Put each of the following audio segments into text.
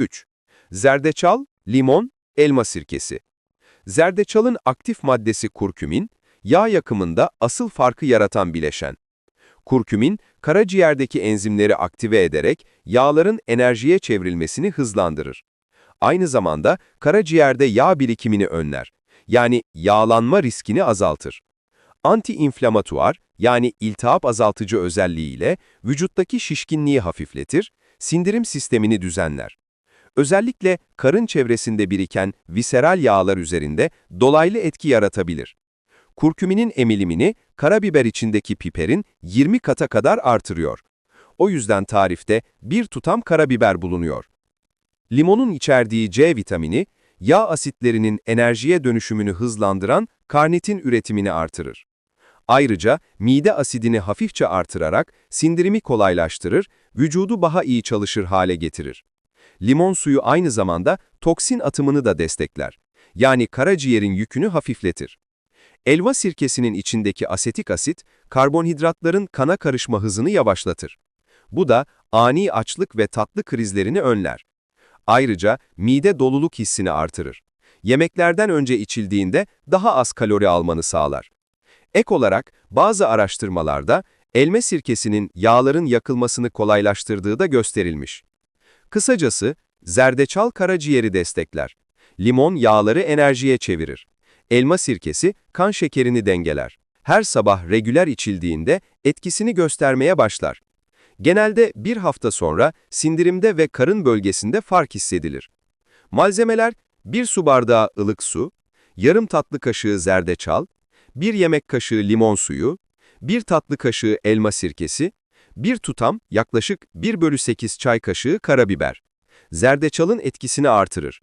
3. Zerdeçal, limon, elma sirkesi. Zerdeçalın aktif maddesi kurkümin, yağ yakımında asıl farkı yaratan bileşen. Kurkümin, karaciğerdeki enzimleri aktive ederek yağların enerjiye çevrilmesini hızlandırır. Aynı zamanda karaciğerde yağ birikimini önler. Yani yağlanma riskini azaltır. Anti-inflamatuar yani iltihap azaltıcı özelliğiyle vücuttaki şişkinliği hafifletir, sindirim sistemini düzenler. Özellikle karın çevresinde biriken viseral yağlar üzerinde dolaylı etki yaratabilir. Kurküminin emilimini karabiber içindeki piperin 20 kata kadar artırıyor. O yüzden tarifte bir tutam karabiber bulunuyor. Limonun içerdiği C vitamini, yağ asitlerinin enerjiye dönüşümünü hızlandıran karnitin üretimini artırır. Ayrıca mide asidini hafifçe artırarak sindirimi kolaylaştırır, vücudu daha iyi çalışır hale getirir. Limon suyu aynı zamanda toksin atımını da destekler. Yani karaciğerin yükünü hafifletir. Elma sirkesinin içindeki asetik asit, karbonhidratların kana karışma hızını yavaşlatır. Bu da ani açlık ve tatlı krizlerini önler. Ayrıca mide doluluk hissini artırır. Yemeklerden önce içildiğinde daha az kalori almanı sağlar. Ek olarak bazı araştırmalarda elma sirkesinin yağların yakılmasını kolaylaştırdığı da gösterilmiş. Kısacası, zerdeçal karaciğeri destekler. Limon yağları enerjiye çevirir. Elma sirkesi kan şekerini dengeler. Her sabah regüler içildiğinde etkisini göstermeye başlar. Genelde bir hafta sonra sindirimde ve karın bölgesinde fark hissedilir. Malzemeler 1 su bardağı ılık su, yarım tatlı kaşığı zerdeçal, 1 yemek kaşığı limon suyu, 1 tatlı kaşığı elma sirkesi, 1 tutam yaklaşık 1 bölü 8 çay kaşığı karabiber. Zerdeçalın etkisini artırır.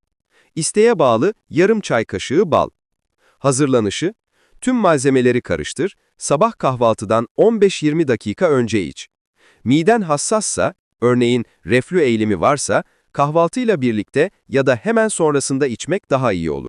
İsteğe bağlı yarım çay kaşığı bal. Hazırlanışı, tüm malzemeleri karıştır, sabah kahvaltıdan 15-20 dakika önce iç. Miden hassassa, örneğin reflü eğilimi varsa, kahvaltıyla birlikte ya da hemen sonrasında içmek daha iyi olur.